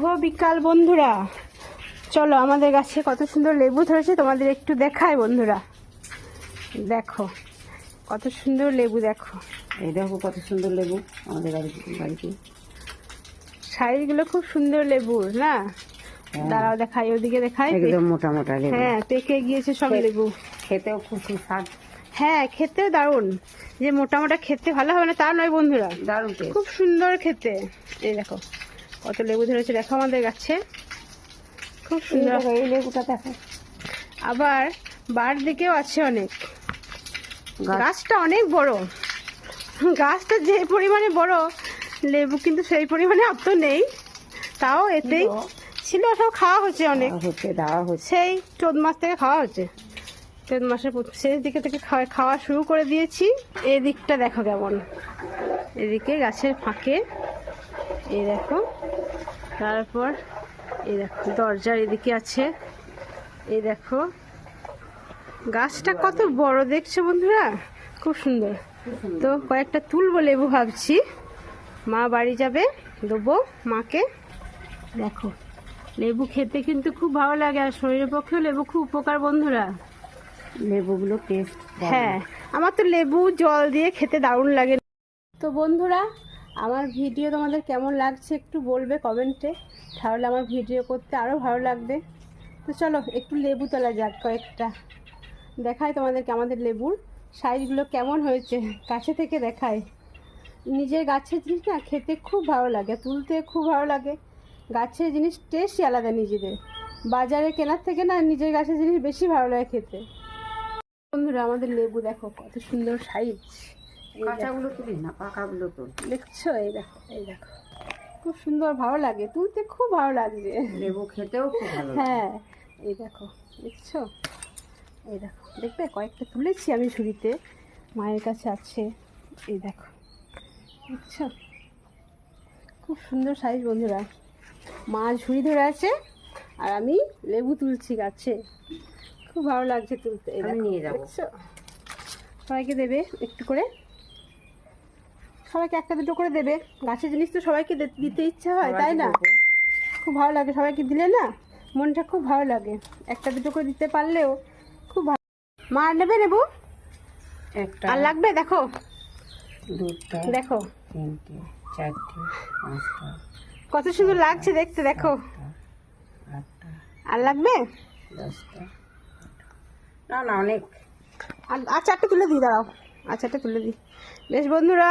শুভ বিকাল বন্ধুরা। চলো আমাদের গাছে কত সুন্দর লেবু ধরেছে তোমাদের একটু দেখায় বন্ধুরা। দেখো কত সুন্দর লেবু দেখো। এই দেখো কত সুন্দর লেবু আমাদের বাড়িতে। সাইজগুলো খুব সুন্দর লেবু না? হ্যাঁ। দাঁড়াও দেখাই ওদিকে দেখাই। একদম মোটা মোটা লেবু। হ্যাঁ পেকে গিয়েছে সব লেবু। খেতেও খুব সুস্বাদ। হ্যাঁ খেতে দারুণ। যে মোটা মোটা খেতে ভালো হবে না তা নয় বন্ধুরা। দারুণ খুব সুন্দর খেতে। এই দেখো। কত লেবু ধরেছে দেখো আমাদের গাছে। খুব সুন্দর। এই লেবুটা দেখো। আবার বার দিকেও আছে অনেক। গাছটা অনেক বড়। গাছটা যে পরিমাণে বড় লেবু কিন্তু সেই পরিমাণে অত নেই। তাও এতেই ছিল সব খাওয়া হচ্ছে অনেক। হচ্ছে দেওয়া হচ্ছে সেই চোদ্দ মাস থেকে খাওয়া হচ্ছে চোদ্দ মাসের শেষ দিকে থেকে খাওয়া খাওয়া শুরু করে দিয়েছি। এদিকটা দেখো কেমন। এদিকে গাছের ফাঁকে। এই দেখো। তারপর এই দেখো দরজার এদিকে আছে। এই দেখো গাছটা কত বড় দেখছ বন্ধুরা? খুব সুন্দর। তো কয়েকটা তুলবো লেবু ভাবছি। মা বাড়ি যাবে দেবো মাকে। দেখো লেবু খেতে কিন্তু খুব ভালো লাগে আর শরীরের পক্ষেও লেবু খুব উপকার বন্ধুরা। লেবুগুলো টেস্ট হ্যাঁ আমার তো লেবু জল দিয়ে খেতে দারুণ লাগে। তো বন্ধুরা আমার ভিডিও তোমাদের কেমন লাগছে একটু বলবে কমেন্টে। তাহলে আমার ভিডিও করতে আরও ভালো লাগবে। তো চলো, একটু লেবু তোলা যাক কয়েকটা। দেখায় তোমাদেরকে আমাদের লেবুর সাইজগুলো কেমন হয়েছে। কাছে থেকে দেখায় নিজের গাছের জিনিস না খেতে খুব ভালো লাগে, তুলতে খুব ভালো লাগে। গাছের জিনিস টেস্টই আলাদা নিজেদের। বাজারে কেনার থেকে না নিজের গাছের জিনিস বেশি ভালো লাগে খেতে। বন্ধুরা, আমাদের লেবু দেখো কত সুন্দর সাইজ। কাঁচাগুলো তুলি না পাকাগুলো তুল। দেখছ? এই দেখো এই দেখো। খুব সুন্দর ভালো লাগে তুলতে খুব ভালো লাগছে। লেবু খেতেও খুব ভালো হ্যাঁ এই দেখো দেখছ? এই দেখো দেখবে? কয়েকটা তুলেছি আমি ঝুড়িতে মায়ের কাছে আছে। এই দেখো দেখছ? খুব সুন্দর সাইজ বন্ধুরা। মা ঝুড়ি ধরে আছে আর আমি লেবু তুলছি গাছে। খুব ভালো লাগছে তুলতে নিয়ে যাব। দেখছ? সবাইকে দেবে একটু করে। সবাইকে একটা দুটো করে দেবে। গাছের জিনিস তো সবাইকে দিতে ইচ্ছা হয় তাই না? খুব ভালো লাগে সবাইকে দিলে না? মনটা খুব ভালো লাগে। একটা দুটো করে দিতে পারলেও খুব ভালো মা নেবে নেব একটা। আর লাগবে? দেখো। দুটা দেখো। তিনটে চারটে পাঁচটা। কত সুন্দর লাগছে দেখতে দেখো। আর লাগবে? দশটা। না না অনেক। আর চারটে তুলে দিই দাঁড়াও। আর চারটে তুলে দিই। বেশ বন্ধুরা।